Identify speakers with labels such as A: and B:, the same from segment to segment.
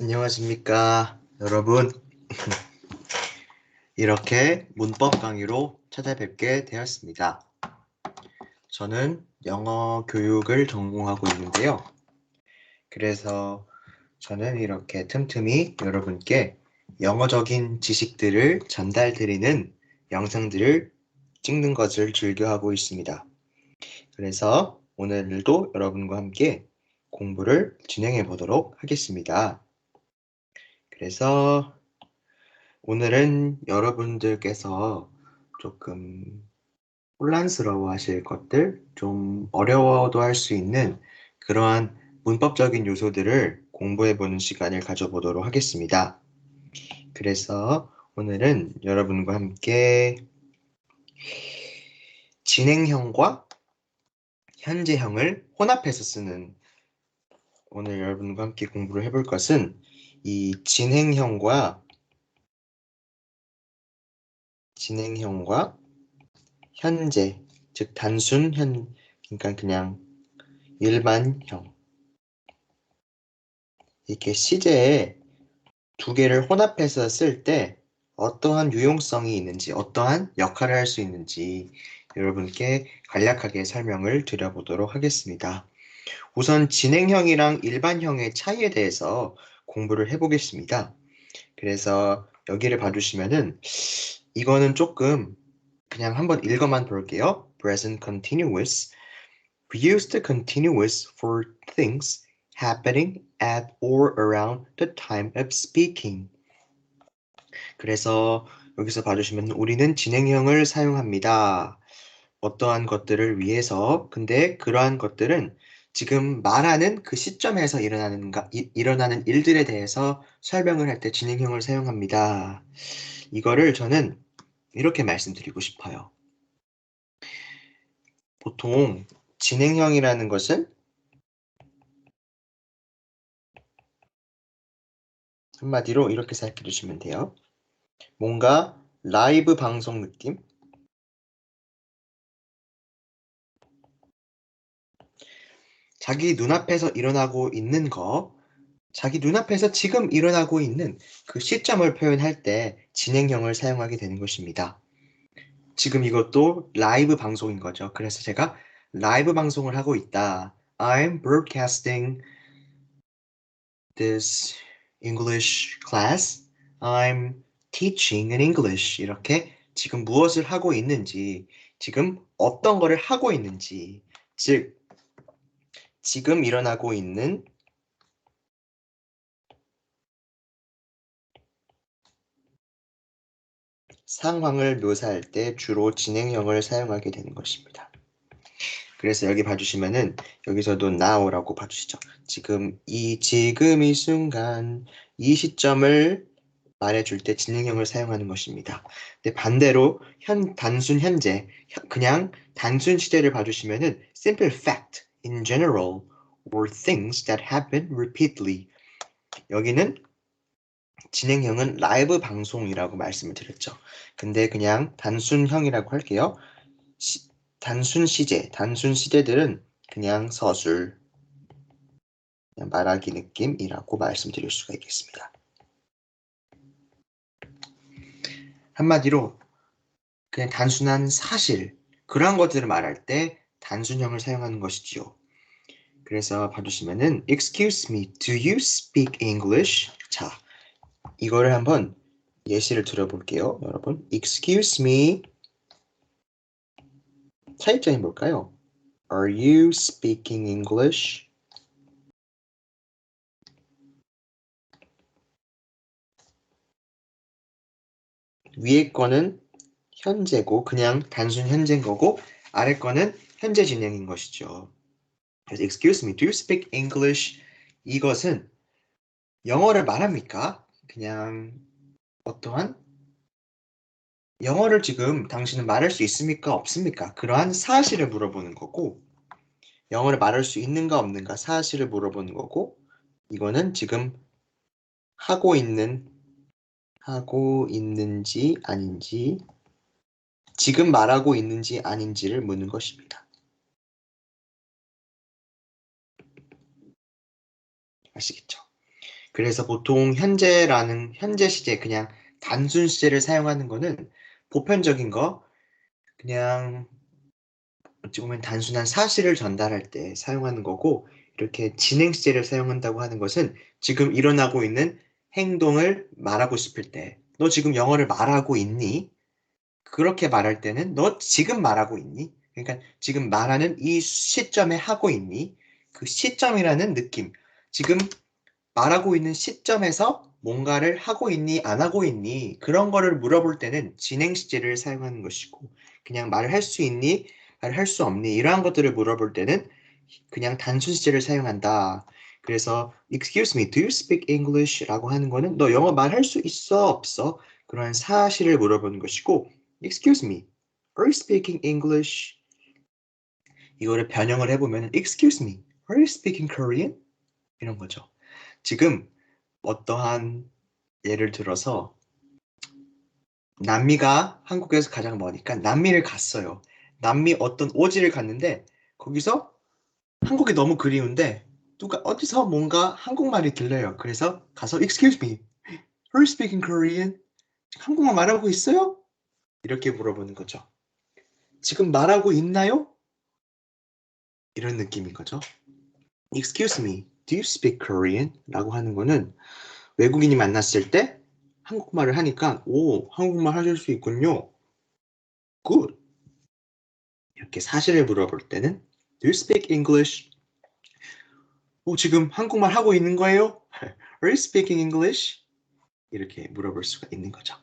A: 안녕하십니까, 여러분. 이렇게 문법 강의로 찾아뵙게 되었습니다. 저는 영어 교육을 전공하고 있는데요. 그래서 저는 이렇게 틈틈이 여러분께 영어적인 지식들을 전달드리는 영상들을 찍는 것을 즐겨하고 있습니다. 그래서 오늘도 여러분과 함께 공부를 진행해 보도록 하겠습니다. 그래서 오늘은 여러분들께서 조금 혼란스러워 하실 것들, 좀 어려워도 할 수 있는 그러한 문법적인 요소들을 공부해 보는 시간을 가져보도록 하겠습니다. 그래서 오늘은 여러분과 함께 진행형과 현재형을 혼합해서 쓰는 오늘 여러분과 함께 공부를 해볼 것은 이 진행형과 진행형과 현재, 즉 단순 현, 그러니까 그냥 일반형 이렇게 시제에 두 개를 혼합해서 쓸 때 어떠한 유용성이 있는지, 어떠한 역할을 할 수 있는지 여러분께 간략하게 설명을 드려보도록 하겠습니다. 우선 진행형이랑 일반형의 차이에 대해서 공부를 해보겠습니다. 그래서 여기를 봐주시면은 이거는 조금 그냥 한번 읽어만 볼게요. Present continuous. We use the continuous for things happening at or around the time of speaking. 그래서 여기서 봐주시면 우리는 진행형을 사용합니다. 어떠한 것들을 위해서. 근데 그러한 것들은 지금 말하는 그 시점에서 일어나는, 이, 일어나는 일들에 대해서 설명을 할 때 진행형을 사용합니다. 이거를 저는 이렇게 말씀드리고 싶어요. 보통 진행형이라는 것은 한마디로 이렇게 생각해 주시면 돼요. 뭔가 라이브 방송 느낌? 자기 눈앞에서 일어나고 있는 거, 자기 눈앞에서 지금 일어나고 있는 그 시점을 표현할 때 진행형을 사용하게 되는 것입니다. 지금 이것도 라이브 방송인 거죠. 그래서 제가 라이브 방송을 하고 있다. I'm broadcasting this English class. I'm teaching in English. 이렇게 지금 무엇을 하고 있는지, 지금 어떤 거를 하고 있는지, 즉 지금 일어나고 있는 상황을 묘사할 때 주로 진행형을 사용하게 되는 것입니다. 그래서 여기 봐주시면은 여기서도 now라고 봐주시죠. 지금 이 지금 이 순간 이 시점을 말해줄 때 진행형을 사용하는 것입니다. 근데 반대로 현 단순 현재 그냥 단순 시제를 봐주시면은 simple fact in general or things that happen repeatedly. 여기는 진행형은 라이브 방송이라고 말씀을 드렸죠. 근데 그냥 단순형이라고 할게요. 시, 단순 시제, 단순 시제들은 그냥 서술, 그냥 말하기 느낌이라고 말씀드릴 수가 있겠습니다. 한마디로 그냥 단순한 사실, 그런 것들을 말할 때 단순형을 사용하는 것이지요. 그래서 봐주시면은 Excuse me, do you speak English? 자, 이거를 한번 예시를 들어볼게요, 여러분. Excuse me. 차이점이 뭘까요? Are you speaking English? 위에 거는 현재고 그냥 단순 현재인 거고 아래 거는 현재 진행인 것이죠. 그래서 excuse me, do you speak English? 이것은 영어를 말합니까? 그냥 어떠한 영어를 지금 당신은 말할 수 있습니까? 없습니까? 그러한 사실을 물어보는 거고 영어를 말할 수 있는가 없는가 사실을 물어보는 거고 이거는 지금 하고 있는 하고 있는지 아닌지 지금 말하고 있는지 아닌지를 묻는 것입니다. 아시겠죠? 그래서 보통 현재라는 현재 시제 그냥 단순 시제를 사용하는 거는 보편적인 거 그냥 어찌 보면 단순한 사실을 전달할 때 사용하는 거고 이렇게 진행 시제를 사용한다고 하는 것은 지금 일어나고 있는 행동을 말하고 싶을 때 너 지금 영어를 말하고 있니? 그렇게 말할 때는 너 지금 말하고 있니? 그러니까 지금 말하는 이 시점에 하고 있니? 그 시점이라는 느낌. 지금 말하고 있는 시점에서 뭔가를 하고 있니? 안 하고 있니? 그런 거를 물어볼 때는 진행 시제를 사용하는 것이고 그냥 말을 할 수 있니? 말을 할 수 없니? 이러한 것들을 물어볼 때는 그냥 단순 시제를 사용한다. 그래서 excuse me, do you speak English? 라고 하는 거는 너 영어 말할 수 있어? 없어? 그런 사실을 물어보는 것이고 excuse me, are you speaking English? 이거를 변형을 해보면 excuse me, are you speaking Korean? 이런 거죠. 지금 어떠한 예를 들어서 남미가 한국에서 가장 머니까 남미를 갔어요. 남미 어떤 오지를 갔는데 거기서 한국이 너무 그리운데 누가 어디서 뭔가 한국말이 들려요. 그래서 가서 excuse me, are you speaking Korean? 한국말 말하고 있어요? 이렇게 물어보는 거죠. 지금 말하고 있나요? 이런 느낌인 거죠. Excuse me, do you speak Korean? 라고 하는 거는 외국인이 만났을 때 한국말을 하니까 오, 한국말 하실 수 있군요. Good. 이렇게 사실을 물어볼 때는 Do you speak English? 오, 지금 한국말 하고 있는 거예요? Are you speaking English? 이렇게 물어볼 수가 있는 거죠.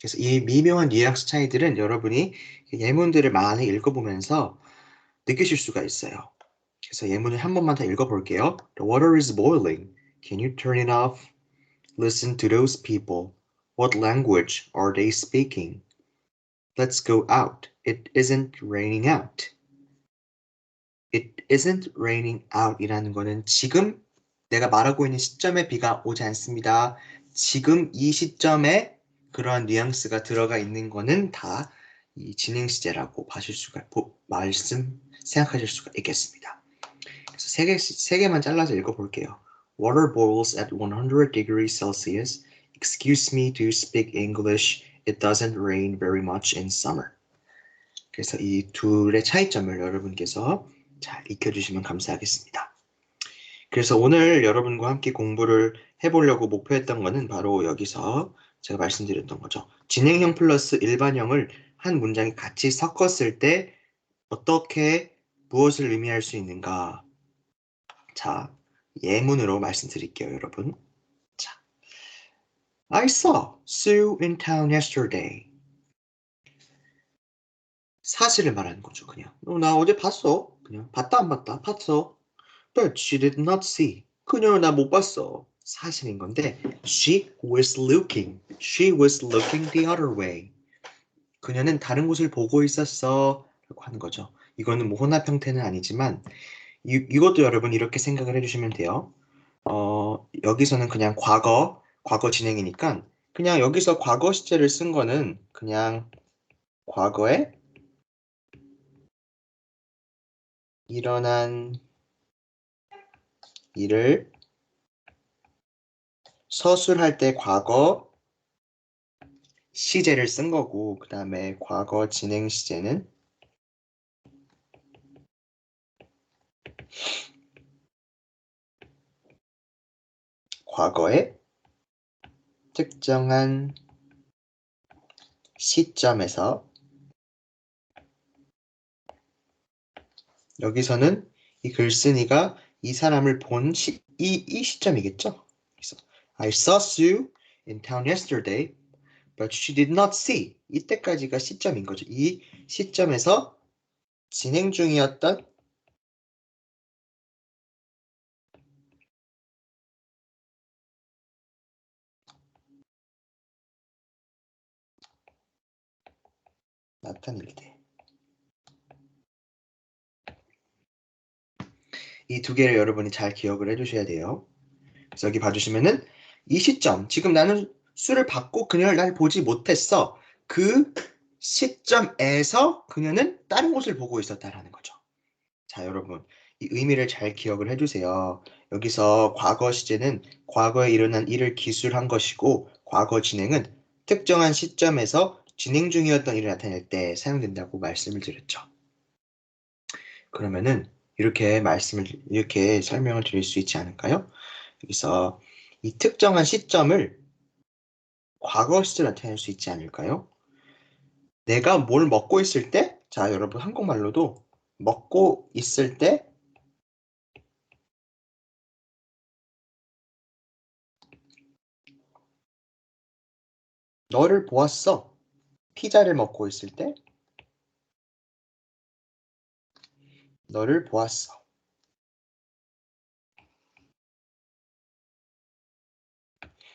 A: 그래서 이 미묘한 뉘앙스 차이들은 여러분이 예문들을 많이 읽어보면서 느끼실 수가 있어요. 그래서 예문을 한 번만 더 읽어볼게요. The water is boiling. Can you turn it off? Listen to those people. What language are they speaking? Let's go out. It isn't raining out. It isn't raining out 이라는 거는 지금 내가 말하고 있는 시점에 비가 오지 않습니다. 지금 이 시점에 그러한 뉘앙스가 들어가 있는 거는 다 이 진행 시제라고 봐실 수가 보, 말씀 생각하실 수가 있겠습니다. 세 개, 세 개만 잘라서 읽어볼게요. Water boils at 100 degrees Celsius. Excuse me, do you speak English? It doesn't rain very much in summer. 그래서 이 둘의 차이점을 여러분께서 잘 익혀주시면 감사하겠습니다. 그래서 오늘 여러분과 함께 공부를 해보려고 목표했던 거는 바로 여기서 제가 말씀드렸던 거죠. 진행형 플러스 일반형을 한 문장에 같이 섞었을 때 어떻게 무엇을 의미할 수 있는가? 자, 예문으로 말씀드릴게요, 여러분. 자, I saw Sue in town yesterday. 사실을 말하는 거죠, 그냥. 어, 나 어제 봤어. 그냥 봤다 안 봤다, 봤어. But she did not see. 그녀는 나 못 봤어. 사실인 건데, she was looking. She was looking the other way. 그녀는 다른 곳을 보고 있었어. 라고 하는 거죠. 이거는 뭐 혼합 형태는 아니지만, 이, 이것도 여러분 이렇게 생각을 해주시면 돼요. 어, 여기서는 그냥 과거, 과거 진행이니까, 그냥 여기서 과거 시제를 쓴 거는 그냥 과거에 일어난 일을 서술할 때 과거 시제를 쓴 거고 그 다음에 과거 진행 시제는 과거의 특정한 시점에서 여기서는 이 글쓴이가 이 사람을 본 시, 이, 이 시점이겠죠? I saw Sue in town yesterday, but she did not see. 이때까지가 시점인 거죠. 이 시점에서 진행 중이었던 나타낼 때. 이 두 개를 여러분이 잘 기억을 해주셔야 돼요. 그래서 여기 봐주시면은 이 시점, 지금 나는 술을 받고 그녀를 날 보지 못했어. 그 시점에서 그녀는 다른 곳을 보고 있었다라는 거죠. 자, 여러분. 이 의미를 잘 기억을 해주세요. 여기서 과거 시제는 과거에 일어난 일을 기술한 것이고 과거 진행은 특정한 시점에서 진행 중이었던 일을 나타낼 때 사용된다고 말씀을 드렸죠. 그러면은 이렇게 말씀을 이렇게 설명을 드릴 수 있지 않을까요? 여기서 이 특정한 시점을 과거 시제로 나타낼 수 있지 않을까요? 내가 뭘 먹고 있을 때, 자 여러분 한국말로도 먹고 있을 때 너를 보았어. 피자를 먹고 있을 때 너를 보았어.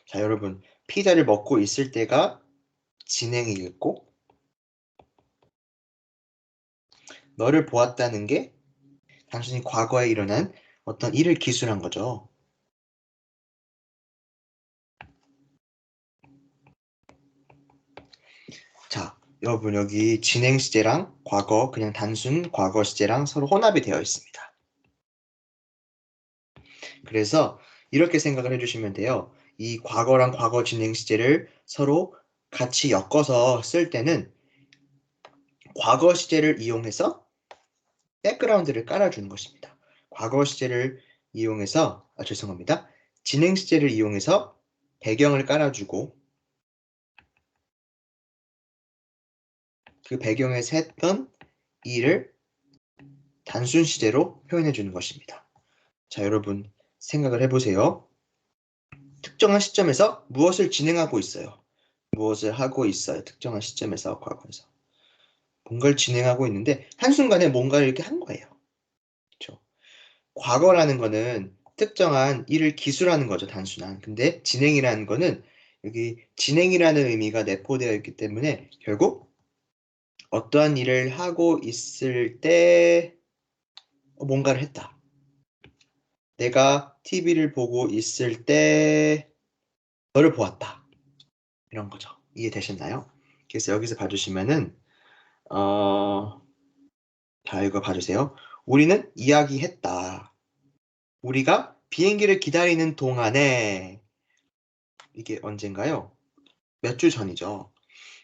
A: 자, 여러분, 피자를 먹고 있을 때가 진행이겠고, 너를 보았다는 게 단순히 과거에 일어난 어떤 일을 기술한 거죠. 자, 여러분 여기 진행 시제랑 과거, 그냥 단순 과거 시제랑 서로 혼합이 되어 있습니다. 그래서 이렇게 생각을 해주시면 돼요. 이 과거랑 과거 진행 시제를 서로 같이 엮어서 쓸 때는 과거 시제를 이용해서 백그라운드를 깔아주는 것입니다. 과거 시제를 이용해서, 아, 죄송합니다. 진행 시제를 이용해서 배경을 깔아주고 그 배경에서 했던 일을 단순 시제로 표현해 주는 것입니다. 자, 여러분 생각을 해보세요. 특정한 시점에서 무엇을 진행하고 있어요. 무엇을 하고 있어요. 특정한 시점에서 과거에서. 뭔가를 진행하고 있는데 한순간에 뭔가를 이렇게 한 거예요. 그렇죠? 과거라는 거는 특정한 일을 기술하는 거죠. 단순한. 근데 진행이라는 거는 여기 진행이라는 의미가 내포되어 있기 때문에 결국 어떠한 일을 하고 있을 때 뭔가를 했다. 내가 TV를 보고 있을 때 너를 보았다. 이런 거죠. 이해되셨나요? 그래서 여기서 봐주시면은 어, 자 이거 봐주세요. 우리는 이야기했다. 우리가 비행기를 기다리는 동안에 이게 언젠가요? 몇 주 전이죠.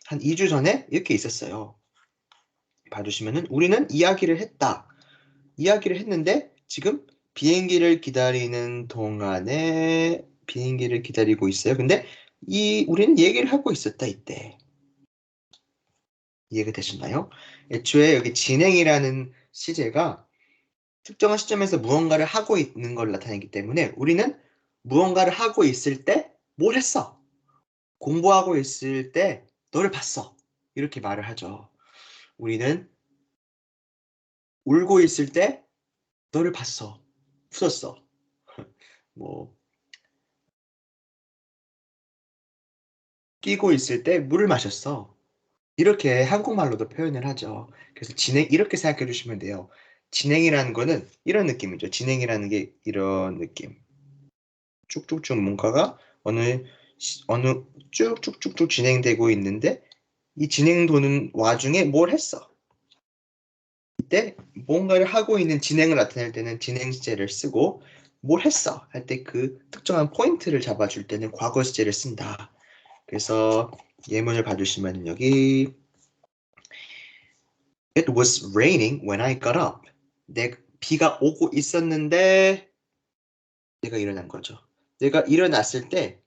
A: 한 2주 전에 이렇게 있었어요. 봐주시면은 우리는 이야기를 했다. 이야기를 했는데 지금 비행기를 기다리는 동안에 비행기를 기다리고 있어요. 근데 이 우리는 얘기를 하고 있었다 이때. 이해가 되셨나요? 애초에 여기 진행이라는 시제가 특정한 시점에서 무언가를 하고 있는 걸 나타내기 때문에 우리는 무언가를 하고 있을 때 뭘 했어? 공부하고 있을 때 너를 봤어. 이렇게 말을 하죠. 우리는 울고 있을 때 너를 봤어. 웃었어. 뭐 끼고 있을 때 물을 마셨어. 이렇게 한국말로도 표현을 하죠. 그래서 진행 이렇게 생각해 주시면 돼요. 진행이라는 거는 이런 느낌이죠. 진행이라는 게 이런 느낌. 쭉쭉쭉 뭔가가 어느 어느 쭉쭉쭉쭉 진행되고 있는데 이 진행 도는 와중에 뭘 했어? 이때 뭔가를 하고 있는 진행을 나타낼 때는 진행 시제를 쓰고 뭘 했어? 할 때 그 특정한 포인트를 잡아줄 때는 과거 시제를 쓴다. 그래서 예문을 봐주시면 여기 It was raining when I got up. 내 비가 오고 있었는데 내가 일어난 거죠. 내가 일어났을 때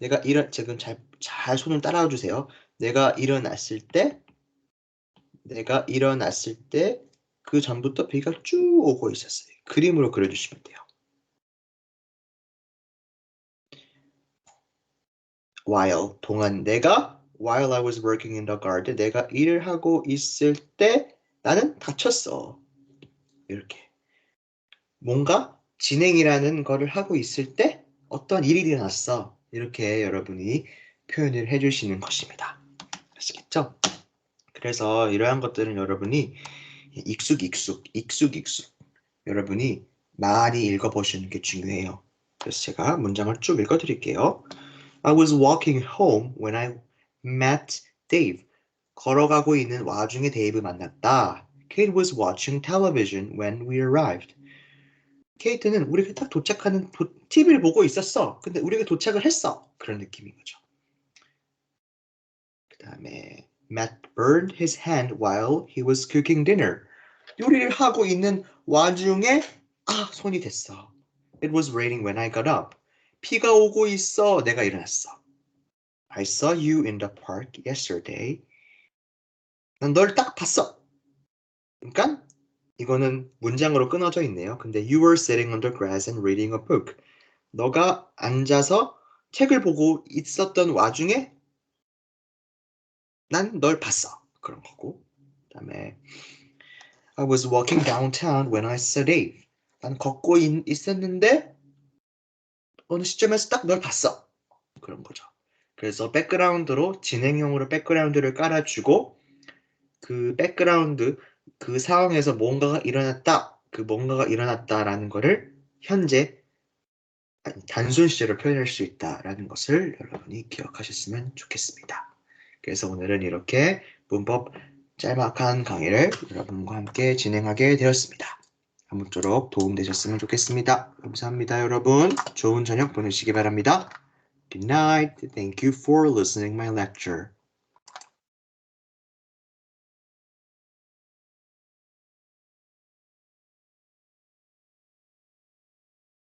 A: 내가 일어 지금 잘, 잘 손을 따라와 주세요. 내가 일어났을 때 내가 일어났을 때 그 전부터 비가 쭉 오고 있었어요. 그림으로 그려주시면 돼요. while 동안 내가 while I was working in the garden 내가 일을 하고 있을 때 나는 다쳤어. 이렇게 뭔가 진행이라는 거를 하고 있을 때 어떤 일이 일어났어. 이렇게 여러분이 표현을 해주시는 것입니다. 아시겠죠? 그래서 이러한 것들은 여러분이 익숙 익숙 익숙 익숙 여러분이 많이 읽어보시는 게 중요해요. 그래서 제가 문장을 쭉 읽어드릴게요. I was walking home when I met Dave. 걸어가고 있는 와중에 데이브 만났다. Kate was watching television when we arrived. 케이트는 우리가 딱 도착하는 도, TV를 보고 있었어. 근데 우리가 도착을 했어. 그런 느낌인 거죠. 그 다음에 Matt burned his hand while he was cooking dinner. 요리를 하고 있는 와중에 아 손이 됐어. It was raining when I got up. 비가 오고 있어. 내가 일어났어. I saw you in the park yesterday. 난 널 딱 봤어. 그러니까 이거는 문장으로 끊어져 있네요. 근데 you were sitting on the grass and reading a book. 너가 앉아서 책을 보고 있었던 와중에 난 널 봤어. 그런 거고. 그다음에 I was walking downtown when I saw Dave. 난 걷고 있, 있었는데 어느 시점에서 딱 널 봤어. 그런 거죠. 그래서 백그라운드로 진행형으로 백그라운드를 깔아주고 그 백그라운드 그 상황에서 뭔가가 일어났다. 그 뭔가가 일어났다라는 거를 현재 단순 시제로 표현할 수 있다라는 것을 여러분이 기억하셨으면 좋겠습니다. 그래서 오늘은 이렇게 문법 짤막한 강의를 여러분과 함께 진행하게 되었습니다. 아무쪼록 도움되셨으면 좋겠습니다. 감사합니다, 여러분. 좋은 저녁 보내시기 바랍니다. Good night. Thank you for listening my lecture.